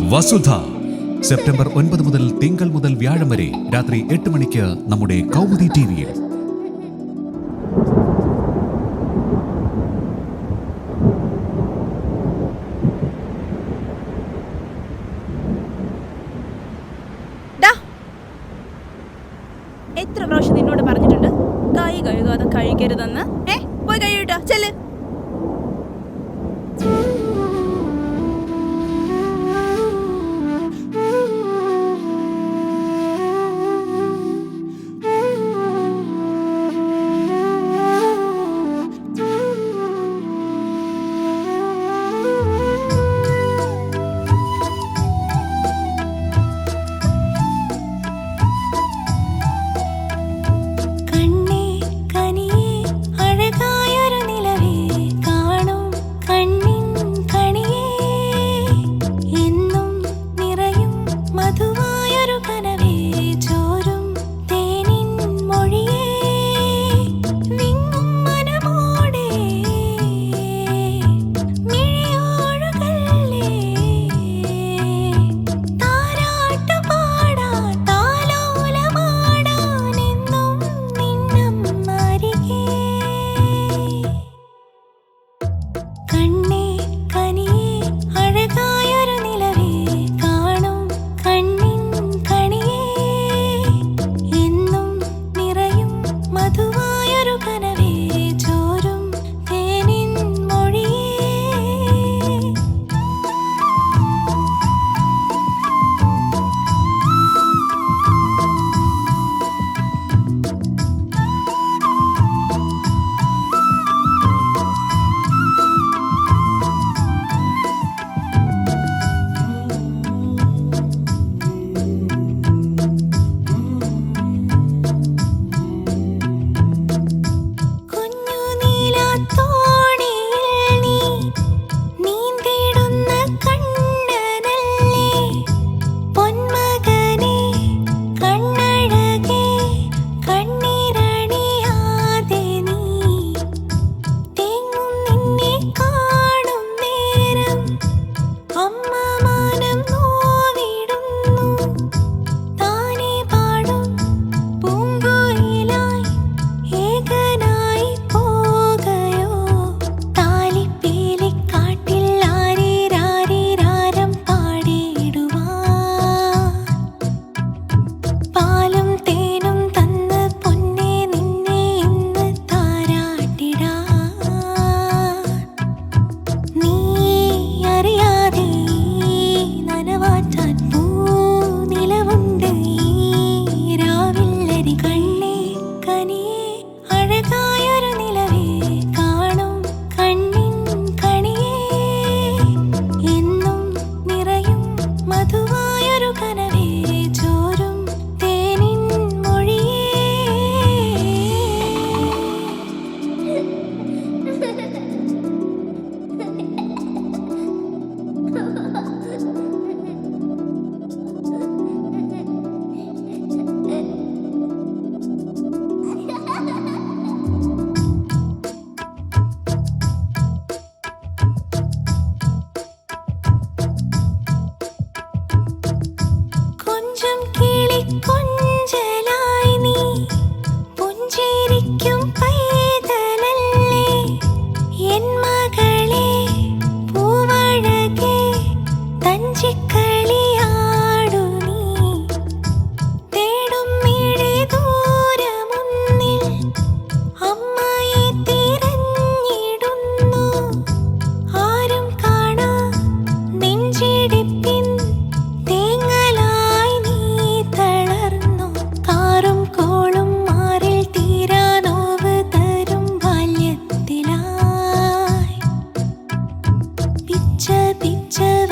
Vasudha. September ഒൻപത് മുതൽ തിങ്കൾ മുതൽ വ്യാഴം വരെ രാത്രി എട്ട് മണിക്ക് നമ്മുടെ കൗമുദി ടി വിയിൽ എത്ര പ്രാവശ്യം നിന്നോട് പറഞ്ഞിട്ടുണ്ട്? കൈ കഴുകാതെ കഴിക്കരുതെന്ന്. ഏ പോയി കഴിയൂട്ടോ ചെല്ല്. chân